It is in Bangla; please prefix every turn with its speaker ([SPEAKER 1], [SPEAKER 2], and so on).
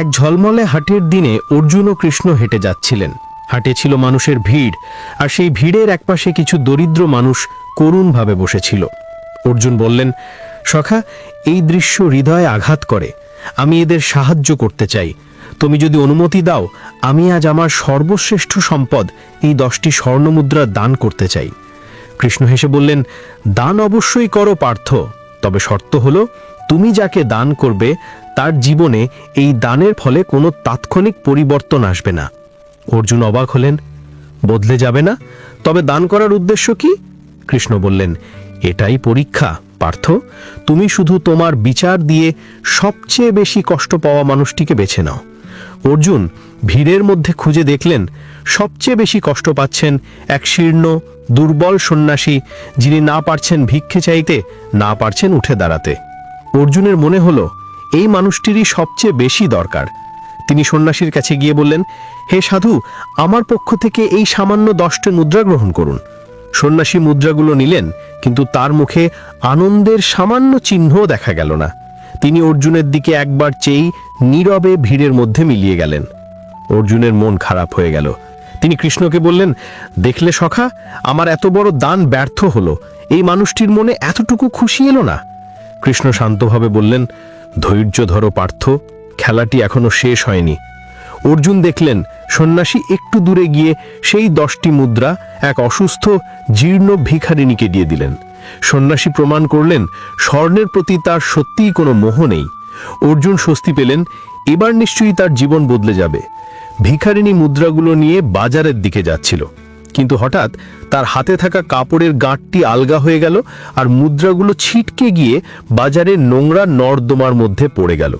[SPEAKER 1] এক ঝলমলে হাটের দিনে অর্জুন ও কৃষ্ণ হেঁটে যাচ্ছিলেন। হাটে ছিল মানুষের ভিড়, আর সেই ভিড়ের একপাশে কিছু দরিদ্র মানুষ করুণভাবে বসেছিল। অর্জুন বললেন, সখা, এই দৃশ্য হৃদয়ে আঘাত করে। আমি এদের সাহায্য করতে চাই। তুমি যদি অনুমতি দাও, আমি আজ আমার সর্বশ্রেষ্ঠ সম্পদ এই দশটি স্বর্ণমুদ্রা দান করতে চাই। কৃষ্ণ হেসে বললেন, দান অবশ্যই করো, পার্থ। তবে শর্ত হলো তুমি যাকে দান করবে, তার জীবনে এই দানের ফলে কোনো তাৎক্ষণিক পরিবর্তন আসবে না। অর্জুন অবাক হলেন। বদলে যাবে না? তবে দান করার উদ্দেশ্য কি? কৃষ্ণ বললেন, এটাই পরীক্ষা, পার্থ। তুমি শুধু তোমার বিচার দিয়ে সবচেয়ে বেশি কষ্ট পাওয়া মানুষটিকে বেছে নাও। অর্জুন ভিড়ের মধ্যে খুঁজে দেখলেন, সবচেয়ে বেশি কষ্ট পাচ্ছেন এক শীর্ণ, দুর্বল সন্ন্যাসী যিনি না পারছেন ভিক্ষে চাইতে, না পারছেন উঠে দাঁড়াতে। অর্জুনের মনে হলো, এই মানুষটিরই সবচেয়ে বেশি দরকার। তিনি সন্ন্যাসীর কাছে গিয়ে বললেন, হে সাধু, আমার পক্ষ থেকে এই সামান্য দশটি মুদ্রা গ্রহণ করুন। সন্ন্যাসী মুদ্রাগুলো নিলেন, কিন্তু তার মুখে আনন্দের সামান্য চিহ্ন দেখা গেল না। তিনি অর্জুনের দিকে একবার চেয়েই নীরবে ভিড়ের মধ্যে মিলিয়ে গেলেন। অর্জুনের মন খারাপ হয়ে গেল। তিনি কৃষ্ণকে বললেন, দেখলে সখা, আমার এত বড় দান ব্যর্থ হলো। এই মানুষটির মনে এতটুকু খুশি এলো না? কৃষ্ণ শান্তভাবে বললেন, ধৈর্য ধরো পার্থ, খেলাটি এখনও শেষ হয়নি। অর্জুন দেখলেন, সন্ন্যাসী একটু দূরে গিয়ে সেই দশটি মুদ্রা এক অসুস্থ, জীর্ণ ভিখারিণীকে দিয়ে দিলেন। সন্ন্যাসী প্রমাণ করলেন, স্বর্ণের প্রতি তার সত্যিই কোনো মোহ নেই। অর্জুন স্বস্তি পেলেন, এবার নিশ্চয়ই তার জীবন বদলে যাবে। ভিখারিণী মুদ্রাগুলো নিয়ে বাজারের দিকে যাচ্ছিল। কিন্তু হঠাৎ তার হাতে থাকা কাপড়ের গাঁটটি আলগা হয়ে গেল আর মুদ্রাগুলো ছিটকে গিয়ে বাজারের নোংরা নর্দমার মধ্যে পড়ে গেল।